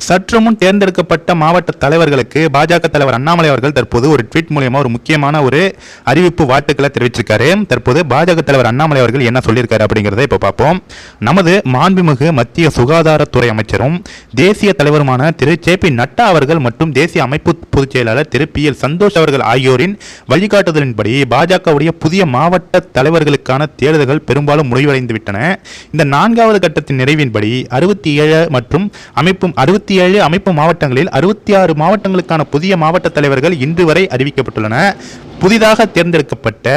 சற்று முன் தேர்ந்தெடுக்கப்பட்ட மாவட்ட தலைவர்களுக்கு பாஜக தலைவர் அண்ணாமலை அவர்கள் தற்போது ஒரு ட்வீட் மூலியமா ஒரு முக்கியமான ஒரு அறிவிப்பு வாழ்த்துக்களை தெரிவிச்சிருக்காரு. தற்போது பாஜக தலைவர் அண்ணாமலை அவர்கள் என்ன சொல்லியிருக்காரு அப்படிங்கிறத இப்போ பார்ப்போம். நமது மாண்புமிகு மத்திய சுகாதாரத்துறை அமைச்சரும் தேசிய தலைவருமான திரு. ஜே. பி. நட்டா அவர்கள் மற்றும் தேசிய அமைப்பு பொதுச் செயலாளர் திரு. பி. எல். சந்தோஷ் அவர்கள் ஆகியோரின் வழிகாட்டுதலின்படி பாஜகவுடைய புதிய மாவட்ட தலைவர்களுக்கான தேர்தல்கள் பெரும்பாலும் முடிவடைந்து விட்டன இந்த நான்காவது கட்டத்தின் நிறைவின்படி அறுபத்தி ஏழு மற்றும் அமைப்பும் அறுபத்தி ஏழு அமைப்பு மாவட்டங்களில் அறுபத்தி ஆறு மாவட்டங்களுக்கான புதிய மாவட்ட தலைவர்கள் இன்று வரை அறிவிக்கப்பட்டுள்ளன புதிதாக தேர்ந்தெடுக்கப்பட்ட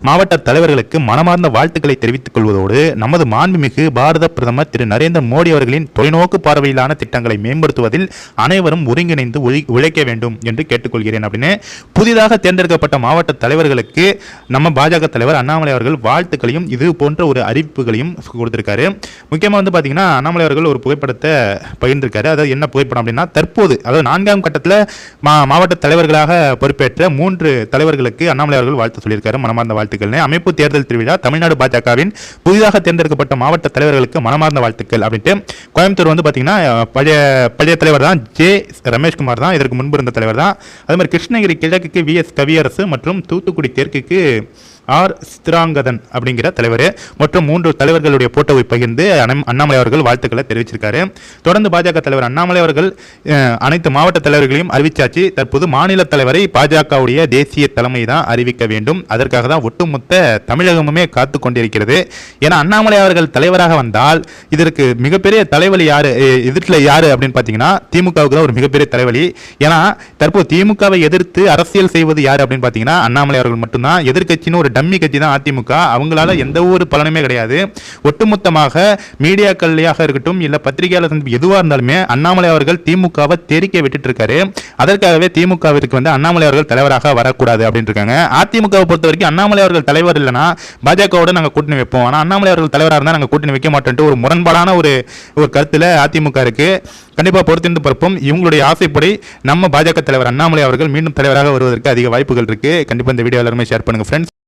மாவட்ட தலைவர்களுக்கு மனமார்ந்த வாழ்த்துக்களை தெரிவித்துக் கொள்வதோடு நமது மாண்புமிகு பாரத பிரதமர் திரு நரேந்திர மோடி அவர்களின் தொலைநோக்கு பார்வையிலான திட்டங்களை மேம்படுத்துவதில் அனைவரும் ஒருங்கிணைந்து உழை- உழைக்க வேண்டும் என்று கேட்டுக்கொள்கிறேன் அப்படின்னு புதிதாக தேர்ந்தெடுக்கப்பட்ட மாவட்ட தலைவர்களுக்கு நம்ம பாஜக தலைவர் அண்ணாமலை அவர்கள் வாழ்த்துக்களையும் இது போன்ற ஒரு அறிவிப்புகளையும் கொடுத்திருக்காரு. முக்கியமாக வந்து பார்த்தீங்கன்னா அண்ணாமலை அவர்கள் ஒரு புகைப்படத்தை பகிர்ந்திருக்காரு. அதாவது என்ன புகைப்படம் அப்படின்னா தற்போது அதாவது நான்காம் கட்டத்தில் மா மாவட்ட தலைவர்களாக பொறுப்பேற்ற மூன்று தலைவர்களுக்கு அண்ணாமலை அவர்கள் வாழ்த்து சொல்லியிருக்காரு. மனமார்ந்த வாழ்த்துக்கள் அமைப்பு தேர்தல் திருவிழா தமிழ்நாடு பாஜகவின் புதிதாக தேர்ந்தெடுக்கப்பட்ட மாவட்ட தலைவர்களுக்கு மனமார்ந்த வாழ்த்துக்கள் அப்படின்ட்டு. கோயம்புத்தூர் வந்து பார்த்தீங்கன்னா பழைய பழைய தலைவர் தான் ஜே ரமேஷ்குமார் தான். இதற்கு முன்பு இருந்த தலைவர் தான். அதே மாதிரி கிருஷ்ணகிரி கிழக்குக்கு வி எஸ் கவியரசு மற்றும் தூத்துக்குடி தெற்குக்கு ஆர் சித்ராங்கதன் அப்படிங்கிற தலைவர் மற்றும் மூன்று தலைவர்களுடைய போட்டோவை பகிர்ந்து அண்ணாமலை அவர்கள் வாழ்த்துக்களை தெரிவிச்சிருக்காரு. தொடர்ந்து பாஜக தலைவர் அண்ணாமலை அவர்கள் அனைத்து மாவட்ட தலைவர்களையும் அறிவிச்சாச்சு. தற்போது மாநில தலைவரை பாஜகவுடைய தேசிய தலைமை தான் அறிவிக்க வேண்டும். அதற்காக தான் ஒட்டுமொத்த தமிழகமுமே காத்து கொண்டிருக்கிறது. ஏன்னா அண்ணாமலை அவர்கள் தலைவராக வந்தால் இதற்கு மிகப்பெரிய தலைவலி யாரு எதிர்த்துல யாரு அப்படின்னு பார்த்தீங்கன்னா திமுகவுக்கு தான் ஒரு மிகப்பெரிய தலைவலி. ஏன்னா தற்போது திமுகவை எதிர்த்து அரசியல் செய்வது யாரு அப்படின்னு பார்த்தீங்கன்னா அண்ணாமலை அவர்கள் மட்டும்தான். எதிர்கட்சின்னு ஒரு டம்மி கட்சி தான் அதிமுக. அவங்களால எந்த ஒரு பலனுமே கிடையாது. ஒட்டுமொத்தமாக மீடியாக்கள்லையாக இருக்கட்டும் இல்ல பத்திரிகையாளர் சந்திப்பு எதுவாக இருந்தாலுமே அண்ணாமலை அவர்கள் திமுகவை தெரிக்க விட்டுட்டு இருக்காரு அதற்காகவே திமுகவிற்கு வந்து அண்ணாமலை அவர்கள் தலைவராக வரக்கூடாது அப்படின்னு இருக்காங்க. அதிமுகவை பொறுத்த வரைக்கும் அண்ணாமலை அவர்கள் தலைவர் இல்லைன்னா பாஜகவோட நாங்கள் கூட்டணி வைப்போம். ஆனால் அண்ணாமலை அவர்கள் தலைவராக இருந்தால் நாங்கள் கூட்டணி வைக்க மாட்டோம்ட்டு ஒரு முரண்பாடான ஒரு ஒரு கருத்தில் அதிமுக இருக்கு. கண்டிப்பாக பொறுத்திருந்து பார்ப்போம். இவங்களுடைய ஆசைப்படி நம்ம பாஜக தலைவர் அண்ணாமலை அவர்கள் மீண்டும் தலைவராக வருவதற்கு அதிக வாய்ப்புகள் இருக்கு. கண்டிப்பாக இந்த வீடியோ எல்லாருமே ஷேர் பண்ணுங்க ஃப்ரெண்ட்ஸ்